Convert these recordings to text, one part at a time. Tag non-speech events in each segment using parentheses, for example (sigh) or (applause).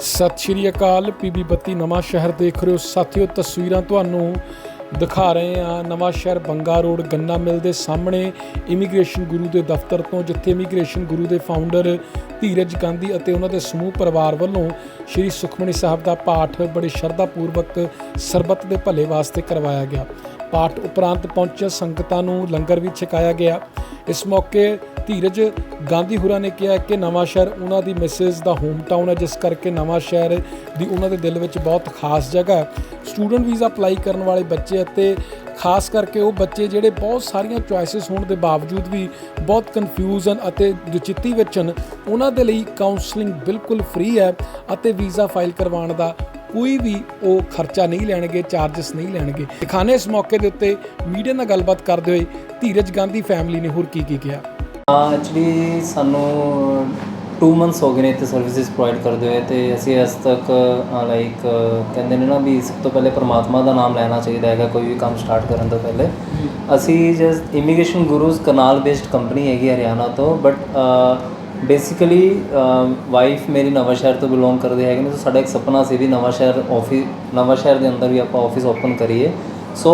ਸਤਿ ਸ਼੍ਰੀ ਅਕਾਲ, ਪੀਬੀ ਬੱਤੀ ਨਵਾਂ ਸ਼ਹਿਰ ਦੇਖ ਰਹੇ ਹੋ। ਸਾਥੀਓ, ਤਸਵੀਰਾਂ ਤੁਹਾਨੂੰ ਦਿਖਾ ਰਹੇ ਹਾਂ। ਨਵਾਂ ਸ਼ਹਿਰ ਬੰਗਾ ਰੋਡ ਗੰਨਾ ਮਿਲ ਦੇ ਸਾਹਮਣੇ ਇਮੀਗ੍ਰੇਸ਼ਨ ਗੁਰੂ ਦੇ ਦਫ਼ਤਰ ਤੋਂ, ਜਿੱਥੇ ਇਮੀਗ੍ਰੇਸ਼ਨ ਗੁਰੂ ਦੇ ਫਾਊਂਡਰ ਧੀਰਜ ਗਾਂਧੀ ਅਤੇ ਉਹਨਾਂ ਦੇ ਸਮੂਹ ਪਰਿਵਾਰ ਵੱਲੋਂ ਸ੍ਰੀ ਸੁਖਮਨੀ ਸਾਹਿਬ ਦਾ ਪਾਠ ਬੜੇ ਸ਼ਰਧਾ ਪੂਰਵਕ ਸਰਬੱਤ ਦੇ ਭਲੇ ਵਾਸਤੇ ਕਰਵਾਇਆ ਗਿਆ। ਪਾਠ ਉਪਰੰਤ ਪਹੁੰਚੇ ਸੰਗਤਾਂ ਨੂੰ ਲੰਗਰ ਵੀ ਛਕਾਇਆ ਗਿਆ। ਇਸ ਮੌਕੇ ਧੀਰਜ ਗਾਂਧੀ ਹੁਰਾਂ ਨੇ ਕਿਹਾ ਕਿ ਨਵਾਂ ਸ਼ਹਿਰ ਉਹਨਾਂ ਦੀ ਮਿਸਿਸ ਦਾ ਹੋਮ ਟਾਊਨ ਹੈ, ਜਿਸ ਕਰਕੇ ਨਵਾਂ ਸ਼ਹਿਰ ਦੀ ਉਹਨਾਂ ਦੇ ਦਿਲ ਵਿੱਚ ਬਹੁਤ ਖਾਸ ਜਗ੍ਹਾ ਹੈ। ਸਟੂਡੈਂਟ ਵੀਜ਼ਾ ਅਪਲਾਈ ਕਰਨ ਵਾਲੇ ਬੱਚੇ ਅਤੇ ਖਾਸ ਕਰਕੇ ਉਹ ਬੱਚੇ ਜਿਹੜੇ ਬਹੁਤ ਸਾਰੀਆਂ ਚੁਆਇਸਸ ਹੋਣ ਦੇ ਬਾਵਜੂਦ ਵੀ ਬਹੁਤ ਕਨਫਿਊਜ਼ ਹਨ ਅਤੇ ਦੁਚਿੱਤੀ ਵਿੱਚ ਹਨ, ਉਹਨਾਂ ਦੇ ਲਈ ਕਾਉਂਸਲਿੰਗ ਬਿਲਕੁਲ ਫ੍ਰੀ ਹੈ ਅਤੇ ਵੀਜ਼ਾ ਫਾਈਲ ਕਰਵਾਉਣ ਦਾ ਕੋਈ ਵੀ ਉਹ ਖਰਚਾ ਨਹੀਂ ਲੈਣਗੇ ਚਾਰजेस ਨਹੀਂ ਲੈਣਗੇ। ਦਿਖਾਣੇ ਇਸ ਮੌਕੇ ਦੇ ਉੱਤੇ ਮੀਡੀਆ ਨਾਲ ਗੱਲਬਾਤ ਕਰਦੇ ਹੋਏ ਧੀਰਜ ਗਾਂਧੀ ਫੈਮਿਲੀ ਨੇ ਹੋਰ ਕੀ ਕੀ ਕਿਹਾ ਐਕਚੁਅਲੀ ਸਾਨੂੰ 2 ਮੰਥਸ ਹੋ ਗਏ ਨੇ ਇੱਥੇ ਸਰਵਿਸਿਜ਼ ਪ੍ਰੋਵਾਈਡ ਕਰਦੇ ਹੋਏ ਤੇ ਅਸੀਂ ਅੱਜ ਤੱਕ ਲਾਈਕ ਕਹਿੰਦੇ ਨੇ ਨਾ ਵੀ ਸਭ ਤੋਂ ਪਹਿਲੇ ਪਰਮਾਤਮਾ ਦਾ ਨਾਮ ਲੈਣਾ ਚਾਹੀਦਾ ਹੈਗਾ ਕੋਈ ਵੀ ਕੰਮ ਸਟਾਰਟ ਕਰਨ ਤੋਂ ਪਹਿਲੇ। ਅਸੀਂ Jas immigration gurus Karnal based company ਹੈਗੀ ਹਰਿਆਣਾ ਤੋਂ ਬਟ ਬੇਸਿਕਲੀ ਵਾਈਫ um, ਮੇਰੀ ਨਵਾਂ ਸ਼ਹਿਰ ਤੋਂ ਬਿਲੋਂਗ ਕਰਦੇ ਹੈਗੇ ਨੇ ਸੋ ਸਾਡਾ ਇੱਕ ਸੁਪਨਾ ਸੀ ਵੀ ਨਵਾਂ ਸ਼ਹਿਰ ਆਫਿਸ ਨਵਾਂ ਸ਼ਹਿਰ ਦੇ ਅੰਦਰ ਵੀ ਆਪਾਂ ਆਫਿਸ ਓਪਨ ਕਰੀਏ। ਸੋ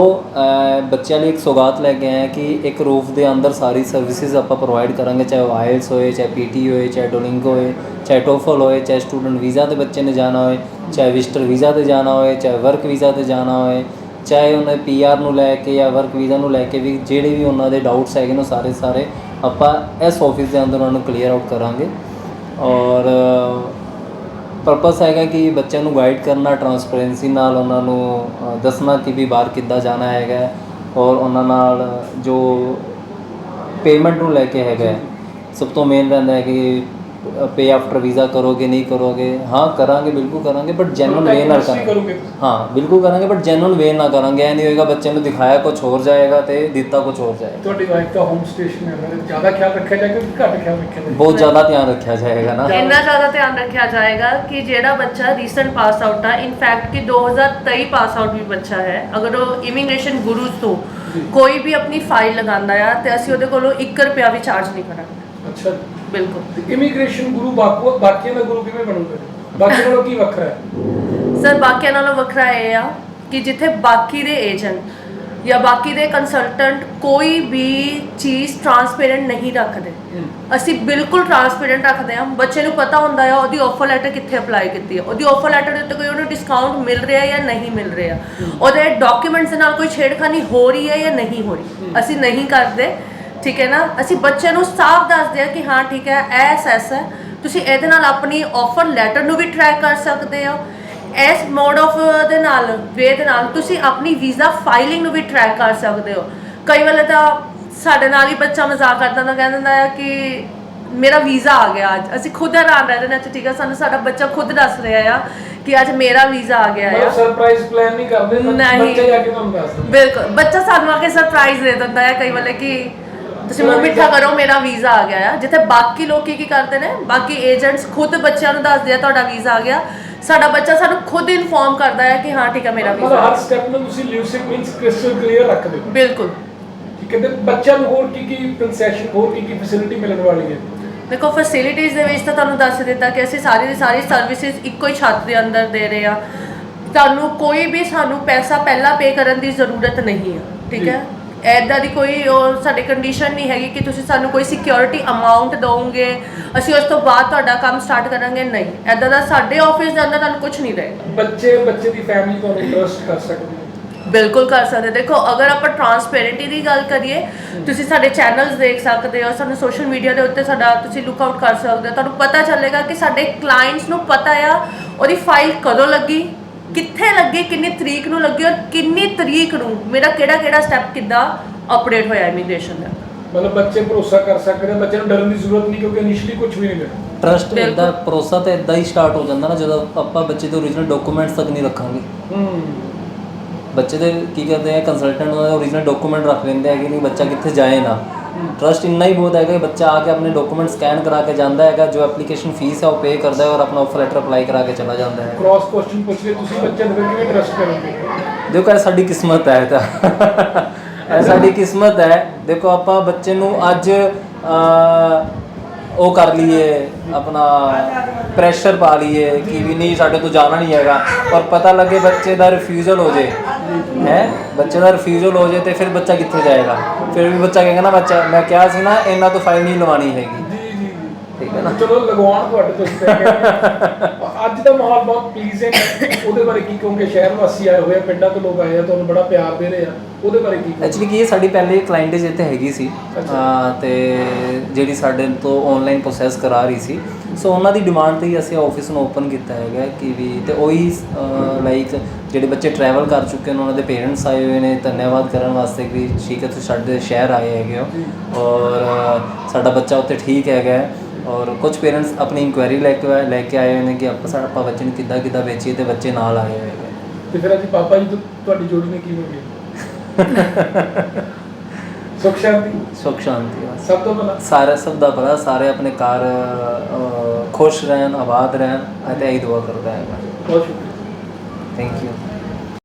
ਬੱਚਿਆਂ ਲਈ ਇੱਕ ਸੌਗਾਤ ਲੈ ਕੇ ਆਏ ਹਾਂ ਕਿ ਇੱਕ ਰੂਫ ਦੇ ਅੰਦਰ ਸਾਰੀ ਸਰਵਿਸਿਜ਼ ਆਪਾਂ ਪ੍ਰੋਵਾਈਡ ਕਰਾਂਗੇ, ਚਾਹੇ ਉਹ ਆਇਲਸ ਹੋਏ, ਚਾਹੇ ਪੀਟੀ ਹੋਏ, ਚਾਹੇ ਡੋਲਿੰਗੋ ਹੋਏ, ਚਾਹੇ ਟੋਫਲ ਹੋਏ, ਚਾਹੇ ਸਟੂਡੈਂਟ ਵੀਜ਼ਾ ਤੇ ਬੱਚੇ ਨੇ ਜਾਣਾ ਹੋਏ, ਚਾਹੇ ਵਿਜ਼ਟਰ ਵੀਜ਼ਾ ਤੇ ਜਾਣਾ ਹੋਏ, ਚਾਹੇ ਵਰਕ ਵੀਜ਼ਾ ਤੇ ਜਾਣਾ ਹੋਏ, ਚਾਹੇ ਉਹਨੇ ਪੀਆਰ ਨੂੰ ਲੈ ਕੇ ਜਾਂ ਵਰਕ ਵੀਜ਼ਾ ਨੂੰ ਲੈ ਕੇ ਵੀ ਜਿਹੜੇ ਵੀ ਉਹਨਾਂ ਦੇ ਡਾਊਟਸ ਹੈਗੇ ਨੇ ਉਹ ਸਾਰੇ ਸਾਰੇ ਆਪਾਂ ਇਸ ਆਫਿਸ ਦੇ ਅੰਦਰ ਉਹਨਾਂ ਨੂੰ ਕਲੀਅਰ ਆਊਟ ਕਰਾਂਗੇ ਔਰ ਪਰਪਸ ਹੈਗਾ ਕਿ ਬੱਚਿਆਂ ਨੂੰ ਗਾਈਡ ਕਰਨਾ ਟਰਾਂਸਪੇਰੈਂਸੀ ਨਾਲ ਉਹਨਾਂ ਨੂੰ ਦੱਸਣਾ ਕਿ ਵੀ ਬਾਹਰ ਕਿੱਦਾਂ ਜਾਣਾ ਹੈਗਾ ਔਰ ਉਹਨਾਂ ਨਾਲ ਜੋ ਪੇਮੈਂਟ ਨੂੰ ਲੈ ਕੇ ਹੈਗਾ ਸਭ ਤੋਂ ਮੇਨ ਰਹਿੰਦਾ ਹੈ ਕਿ ਪੇ ਆਫਟਰ ਵੀਜ਼ਾ ਕਰੋਗੇ ਨਹੀਂ ਕਰੋਗੇ? ਹਾਂ ਕਰਾਂਗੇ ਬਿਲਕੁਲ ਕਰਾਂਗੇ ਬਟ ਜੈਨੂਨ ਵੇ ਨਾਲ ਕਰਾਂਗੇ। ਹਾਂ ਬਿਲਕੁਲ ਕਰਾਂਗੇ ਬਟ ਜੈਨੂਨ ਵੇ ਨਾਲ ਕਰਾਂਗੇ। ਐ ਨਹੀਂ ਹੋਏਗਾ ਬੱਚੇ ਨੂੰ ਦਿਖਾਇਆ ਕੁਝ ਹੋਰ ਜਾਏਗਾ ਤੇ ਦਿੱਤਾ ਕੁਝ ਹੋਰ ਜਾਏਗਾ। ਤੁਹਾਡੀ ਵਾਈਫ ਦਾ ਹੋਮ ਸਟੇਸ਼ਨ ਹੈ ਮੇਰੇ ਜ਼ਿਆਦਾ ਖਿਆਲ ਰੱਖਿਆ ਜਾਏਗਾ ਕਿ ਘੱਟ ਖਿਆਲ ਰੱਖਿਆ ਜਾਏਗਾ? ਬਹੁਤ ਜ਼ਿਆਦਾ ਧਿਆਨ ਰੱਖਿਆ ਜਾਏਗਾ ਨਾ। ਇੰਨਾ ਜ਼ਿਆਦਾ ਧਿਆਨ ਰੱਖਿਆ ਜਾਏਗਾ ਕਿ ਜਿਹੜਾ ਬੱਚਾ ਰੀਸੈਂਟ ਪਾਸ ਆਊਟ ਆ ਇਨਫੈਕਟ ਕਿ 2023 ਪਾਸ ਆਊਟ ਵੀ ਬੱਚਾ ਹੈ ਅਗਰ ਉਹ ਇਮੀਗ੍ਰੇਸ਼ਨ ਗੁਰੂ ਤੋਂ ਕੋਈ ਵੀ ਆਪਣੀ ਫਾਈਲ ਲਗਾਉਂਦਾ ਆ ਤੇ ਅਸੀਂ ਉਹਦੇ ਕੋਲੋਂ 1 ਰੁਪਿਆ ਵੀ ਚਾਰਜ ਨਹੀਂ ਕਰਾਂਗੇ। ਅੱਛਾ। ਬਿਲਕੁਲ। ਇਮੀਗ੍ਰੇਸ਼ਨ ਗੁਰੂ ਬਾਕੂ ਬਾਕੀਆਂ ਦਾ ਗੁਰੂ ਕਿਵੇਂ ਬਣੂਗਾ? ਬਾਕੀਆਂ ਨਾਲੋਂ ਕੀ ਵੱਖਰਾ ਹੈ? ਸਰ ਬਾਕੀਆਂ ਨਾਲੋਂ ਵੱਖਰਾ ਇਹ ਆ ਕਿ ਜਿੱਥੇ ਬਾਕੀ ਦੇ ਏਜੰਟ ਜਾਂ ਬਾਕੀ ਦੇ ਕੰਸਲਟੈਂਟ ਕੋਈ ਵੀ ਚੀਜ਼ ਟਰਾਂਸਪੇਰੈਂਟ ਨਹੀਂ ਰੱਖਦੇ। ਅਸੀਂ ਬਿਲਕੁਲ ਟਰਾਂਸਪੇਰੈਂਟ ਰੱਖਦੇ ਹਾਂ। ਬੱਚੇ ਨੂੰ ਪਤਾ ਹੁੰਦਾ ਆ ਉਹਦੀ ਆਫਰ ਲੈਟਰ ਕਿੱਥੇ ਅਪਲਾਈ ਕੀਤੀ ਹੈ। ਉਹਦੀ ਆਫਰ ਲੈਟਰ ਦੇ ਉੱਤੇ ਕੋਈ ਉਹਨੂੰ ਡਿਸਕਾਊਂਟ ਮਿਲ ਰਿਹਾ ਜਾਂ ਨਹੀਂ ਮਿਲ ਰਿਹਾ। ਉਹਦੇ ਡਾਕੂਮੈਂਟਸ ਦੇ ਨਾਲ ਕੋਈ ਛੇੜਖਾਨੀ ਹੋ ਰਹੀ ਹੈ ਜਾਂ ਨਹੀਂ ਹੋ ਰਹੀ। ਅਸੀਂ ਨਹੀਂ ਕਰਦੇ। ਠੀਕ ਹੈ ਨਾ? ਅਸੀਂ ਬੱਚੇ ਨੂੰ ਸਾਫ਼ ਦੱਸਦੇ ਆ ਕਿ ਹਾਂ ਠੀਕ ਹੈ ਐਸ ਐਸ ਹੈ। ਤੁਸੀਂ ਇਹਦੇ ਨਾਲ ਆਪਣੀ ਆਫਰ ਲੈਟਰ ਨੂੰ ਵੀ ਟਰੈਕ ਕਰ ਸਕਦੇ ਹੋ। ਇਸ ਮੋਡ ਆਫ ਦੇ ਨਾਲ ਵੇ ਦੇ ਨਾਲ ਤੁਸੀਂ ਆਪਣੀ ਵੀਜ਼ਾ ਫਾਈਲਿੰਗ ਨੂੰ ਵੀ ਟਰੈਕ ਕਰ ਸਕਦੇ ਹੋ। ਕਈ ਵੇਲੇ ਤਾਂ ਸਾਡੇ ਨਾਲ ਹੀ ਬੱਚਾ ਮਜ਼ਾਕ ਕਰਦਾ ਤਾਂ ਕਹਿ ਦਿੰਦਾ ਹੈ ਕਿ ਮੇਰਾ ਵੀਜ਼ਾ ਆ ਗਿਆ ਅੱਜ। ਅਸੀਂ ਖੁਦ ਹੈਰਾਨ ਰਹਿ ਜਾਂਦੇ ਹਾਂ ਅੱਛਾ ਠੀਕ ਹੈ ਸਾਨੂੰ ਸਾਡਾ ਬੱਚਾ ਖੁਦ ਦੱਸ ਰਿਹਾ ਆ ਕਿ ਅੱਜ ਮੇਰਾ ਵੀਜ਼ਾ ਆ ਗਿਆ ਆ। ਮਤਲਬ ਸਰਪ੍ਰਾਈਜ਼ ਪਲਾਨ ਨਹੀਂ ਕਰਦੇ ਬੱਚ- ਨਹੀਂ। ਜਾ ਕੇ ਤੁਹਾਨੂੰ ਦੱਸ ਦਿੰਦੇ। ਬਿਲਕੁਲ। ਬੱਚਾ ਸਾਨੂੰ ਆ ਕੇ ਸਰਪ੍ਰਾਈਜ਼ ਦੇ ਦਿੰਦਾ ਹੈ ਕਈ ਵੇਲੇ ਕਿ ਤੁਸੀਂ ਮੂੰਹ ਮਿੱਠਾ ਕਰੋ ਮੇਰਾ ਵੀਜ਼ਾ ਆ ਗਿਆ ਆ। ਜਿੱਥੇ ਬਾਕੀ ਲੋਕੀ ਕੀ ਕਰਦੇ ਨੇ ਬਾਕੀ ਏਜੰਟਸ ਖੁਦ ਬੱਚਿਆਂ ਨੂੰ ਦੱਸਦੇ ਆ ਤੁਹਾਡਾ ਵੀਜ਼ਾ ਆ ਗਿਆ। ਸਾਡਾ ਬੱਚਾ ਸਾਨੂੰ ਖੁਦ ਇਨਫੋਰਮ ਕਰਦਾ ਹੈ ਕਿ ਹਾਂ ਠੀਕ ਹੈ ਮੇਰਾ ਮਤਲਬ ਵੀਜ਼ਾ ਹਰ ਸਟੈਪ ਨੂੰ ਤੁਸੀਂ ਲਿਊਸਿਡ ਮੀਨਸ ਕ੍ਰਿਸਟਲ ਕਲੀਅਰ ਰੱਖਦੇ ਹੋ ਬਿਲਕੁਲ। ਠੀਕ ਹੈ ਤੇ ਬੱਚਿਆਂ ਨੂੰ ਹੋਰ ਕੀ ਕੀ ਕੰਸੈਸ਼ਨ ਹੋਰ ਕੀ ਕੀ ਫੈਸਿਲਿਟੀ ਮਿਲਣ ਵਾਲੀ ਹੈ? ਦੇਖੋ ਫੈਸਿਲਿਟੀਜ਼ ਦੇ ਵਿੱਚ ਤਾਂ ਤੁਹਾਨੂੰ ਦੱਸ ਦਿੱਤਾ ਕਿ ਅਸੀਂ ਸਾਰੀ ਦੀ ਸਾਰੀ ਸਰਵਿਸਿਜ਼ ਇੱਕੋ ਹੀ ਛੱਤ ਦੇ ਅੰਦਰ ਦੇ ਰਹੇ ਆ। ਤੁਹਾਨੂੰ ਕੋਈ ਵੀ ਸਾਨੂੰ ਪੈਸਾ ਪਹਿਲਾਂ ਪੇ ਕਰਨ ਦੀ ਜ਼ਰੂਰਤ ਨਹੀਂ ਹੈ ਠੀਕ। ਹੈ? ਐਦਾਂ ਦੀ ਕੋਈ ਉਹ ਸਾਡੀ ਕੰਡੀਸ਼ਨ ਨਹੀਂ ਹੈਗੀ ਕਿ ਤੁਸੀਂ ਸਾਨੂੰ ਕੋਈ ਸਿਕਿਉਰਿਟੀ ਅਮਾਉਂਟ ਦਿਓਗੇ ਅਸੀਂ ਉਸ ਤੋਂ ਬਾਅਦ ਤੁਹਾਡਾ ਕੰਮ ਸਟਾਰਟ ਕਰਾਂਗੇ ਨਹੀਂ। ਐਦਾਂ ਦਾ ਸਾਡੇ ਆਫਿਸ ਦੇ ਅੰਦਰ ਤੁਹਾਨੂੰ ਕੁਝ ਨਹੀਂ ਰਹੇਗਾ ਬੱਚੇ ਬੱਚੇ ਦੀ ਫੈਮਿਲੀ ਤੁਹਾਨੂੰ ਟਰਸਟ ਕਰ ਸਕਦੀ ਬਿਲਕੁਲ ਕਰ ਸਕਦੇ। ਦੇਖੋ ਅਗਰ ਆਪਾਂ ਟਰਾਂਸਪੇਰੈਂਟੀ ਦੀ ਗੱਲ ਕਰੀਏ ਤੁਸੀਂ ਸਾਡੇ ਚੈਨਲਸ ਦੇਖ ਸਕਦੇ ਹੋ ਸਾਨੂੰ ਸੋਸ਼ਲ ਮੀਡੀਆ ਦੇ ਉੱਤੇ ਸਾਡਾ ਤੁਸੀਂ ਲੁੱਕ ਆਊਟ ਕਰ ਸਕਦੇ ਹੋ। ਤੁਹਾਨੂੰ ਪਤਾ ਚੱਲੇਗਾ ਕਿ ਸਾਡੇ ਕਲਾਇੰਟਸ ਨੂੰ ਪਤਾ ਆ ਉਹਦੀ ਫਾਈਲ ਕਦੋਂ ਲੱਗੀ ਕਿੱਥੇ ਲੱਗੀ ਕਿੰਨੀ ਤਰੀਕ ਨੂੰ ਲੱਗੀ ਔਰ ਕਿੰਨੀ ਤਰੀਕ ਨੂੰ ਮੇਰਾ ਕਿਹੜਾ ਕਿਹੜਾ ਸਟੈਪ ਕਿੱਦਾਂ ਅਪਡੇਟ ਹੋਇਆ ਇਮੀਗ੍ਰੇਸ਼ਨ ਦਾ? ਮਤਲਬ ਬੱਚੇ ਭਰੋਸਾ ਕਰ ਸਕਦੇ ਨੇ ਬੱਚੇ ਨੂੰ ਡਰਨ ਦੀ ਜ਼ਰੂਰਤ ਨਹੀਂ ਕਿਉਂਕਿ ਇਨੀਸ਼ੀਅਲੀ ਕੁਝ ਵੀ ਨਹੀਂ ਮਿਲਦਾ ਟਰਸਟ ਬਿਲਕੁਲ। ਇਦਾਂ ਭਰੋਸਾ ਤਾਂ ਇਦਾਂ ਹੀ ਸਟਾਰਟ ਹੋ ਜਾਂਦਾ ਨਾ ਜਦੋਂ ਆਪਾਂ ਬੱਚੇ ਦੇ ਓਰੀਜਨਲ ਡਾਕੂਮੈਂਟਸ ਤੱਕ ਨਹੀਂ ਰੱਖਾਂਗੇ। ਹੂੰ। ਬੱਚੇ ਦੇ ਕੀ ਕਰਦੇ ਆ ਕੰਸਲਟੈਂਟ ਉਹਦਾ ਓਰੀਜਨਲ ਡਾਕੂਮੈਂਟ ਰੱਖ ਲੈਂਦੇ ਹੈਗੇ ਨਹੀਂ ਬੱਚਾ ਕਿੱਥੇ ਜਾਏ ਨਾ। ਟਰਸਟ ਇੰਨਾ ਹੀ ਬਹੁਤ ਹੈਗਾ ਕਿ ਬੱਚਾ ਆ ਕੇ ਆਪਣੇ ਡਾਕੂਮੈਂਟ ਸਕੈਨ ਕਰਾ ਕੇ ਜਾਂਦਾ ਹੈਗਾ ਜੋ ਐਪਲੀਕੇਸ਼ਨ ਫੀਸ ਹੈ ਉਹ ਪੇ ਕਰਦਾ ਹੈ ਔਰ ਆਪਣਾ ਆਫਰ ਲੈਟਰ ਅਪਲਾਈ ਕਰਾ ਕੇ ਚਲਾ ਜਾਂਦਾ ਹੈ। ਕ੍ਰਾਸ ਕੁਐਸਚਨ ਪੁੱਛ ਕੇ ਤੁਸੀਂ ਬੱਚਿਆਂ ਨੂੰ ਕਿਵੇਂ ਟਰਸਟ ਕਰੋਗੇ? ਦੇਖੋ ਇਹ ਸਾਡੀ ਕਿਸਮਤ ਹੈ ਇਹ ਤਾਂ। ਇਹ ਸਾਡੀ ਕਿਸਮਤ ਹੈ। ਦੇਖੋ ਆਪਾਂ ਬੱਚੇ ਨੂੰ ਅੱਜ ਉਹ ਕਰ ਲਈਏ ਆਪਣਾ ਪ੍ਰੈਸ਼ਰ ਪਾ ਲਈਏ ਕਿ ਵੀ ਨਹੀਂ ਸਾਡੇ ਤੋਂ ਜਾਣਾ ਨਹੀਂ ਹੈਗਾ। ਔਰ ਪਤਾ ਲੱਗੇ ਬੱਚੇ ਦਾ ਰਿਫਿਊਜ਼ਲ ਹੋ ਜੇ। ਹੈ? ਬੱਚੇ ਦਾ ਰਿਫਿਊਜ਼ਲ ਹੋ ਜੇ ਤੇ ਫਿਰ ਬੱਚਾ ਕਿੱਥੇ ਜਾਏਗਾ? ਫਿਰ ਵੀ ਬੱਚਾ ਕਹੇਗਾ ਨਾ ਬੱਚਾ ਮੈਂ ਕਿਹਾ ਸੀ ਨਾ ਇਹਨਾਂ ਤੋਂ ਫਾਈਲ ਨਹੀਂ ਲਵਾਣੀ ਹੈਗੀ। ਜੀ ਜੀ। ਠੀਕ ਹੈ ਨਾ? ਚਲੋ ਲਗਵਾਉਣ ਤੁਹਾਡੇ ਤੋਂ (laughs) ਅੱਜ ਦਾ ਮਾਹੌਲ ਬਹੁਤ ਪਲੀਜ਼ਿੰਗ ਹੈ। ਉਹਦੇ ਬਾਰੇ ਕੀ ਕਹੋਗੇ? ਸ਼ਹਿਰ ਵਾਸੀ ਆਏ ਹੋਏ ਆ ਪਿੰਡਾਂ ਤੋਂ ਲੋਕ ਆਏ ਆ ਤੁਹਾਨੂੰ ਬੜਾ ਪਿਆਰ ਦੇ ਰਹੇ ਆ। ਉਹਦੇ ਬਾਰੇ ਕੀ ਐਕਚੁਅਲੀ ਕੀ ਹੈ ਸਾਡੀ ਪਹਿਲੇ ਕਲਾਇੰਟੇਜ ਇੱਥੇ ਹੈਗੀ ਸੀ। ਤੇ ਜਿਹੜੀ ਸਾਡੇ ਤੋਂ ਆਨਲਾਈਨ ਪ੍ਰੋਸੈਸ ਕਰਾ ਰਹੀ ਸੀ। ਸੋ ਉਹਨਾਂ ਦੀ ਡਿਮਾਂਡ ਤੇ ਹੀ ਅਸੀਂ ਆਫਿਸ ਨੂੰ ਓਪਨ ਕੀਤਾ ਹੈਗਾ ਕਿ ਵੀ ਤੇ ਉਹੀ ਲਾਈਕ ਜਿਹੜੇ ਬੱਚੇ ਟਰੈਵਲ ਕਰ ਚੁੱਕੇ ਨੇ ਉਹਨਾਂ ਦੇ ਪੇਰੈਂਟਸ ਆਏ ਹੋਏ ਨੇ ਧੰਨਵਾਦ ਕਰਨ ਵਾਸਤੇ ਕਿ ਠੀਕ ਹੈ ਤੁਸੀਂ ਸਾਡੇ ਸ਼ਹਿਰ ਆਏ ਹੈਗੇ ਹੋ। ਔਰ ਸਾਡਾ ਬੱਚਾ ਉੱਥੇ ਠੀਕ ਹੈਗਾ ਹੈ। ਔਰ ਕੁਝ ਪੇਰੈਂਟਸ ਆਪਣੀ ਇਨਕੁਆਇਰੀ ਲੈ ਕੇ ਲੈ ਕੇ ਆਏ ਹੋਏ ਨੇ ਕਿ ਆਪਾਂ ਸਾਡਾ ਬੱਚੇ ਨੂੰ ਕਿੱਦਾਂ ਕਿੱਦਾਂ ਵੇਚੀਏ ਤੇ ਬੱਚੇ ਨਾਲ ਆਏ ਹੋਏ ਨੇ ਤੇ ਫਿਰ ਅੱਜ ਪਾਪਾ ਜੀ ਤੁਹਾਡੀ ਜੋੜੀ ਨੇ ਕੀ ਮੰਗੀ (laughs) ਸੁਖ ਸ਼ਾਂਤੀ। ਸੁਖ ਸ਼ਾਂਤੀ ਬਸ। ਸਭ ਤੋਂ ਪਹਿਲਾਂ ਸਾਰੇ ਸਭ ਦਾ ਭਲਾ ਸਾਰੇ ਆਪਣੇ ਘਰ ਅਹ, ਖੁਸ਼ ਰਹਿਣ ਆਬਾਦ ਰਹਿਣ ਅਤੇ ਇਹੀ ਦੁਆ ਕਰਦਾ ਹੈ। ਬਹੁਤ ਸ਼ੁਕਰੀਆ। Thank you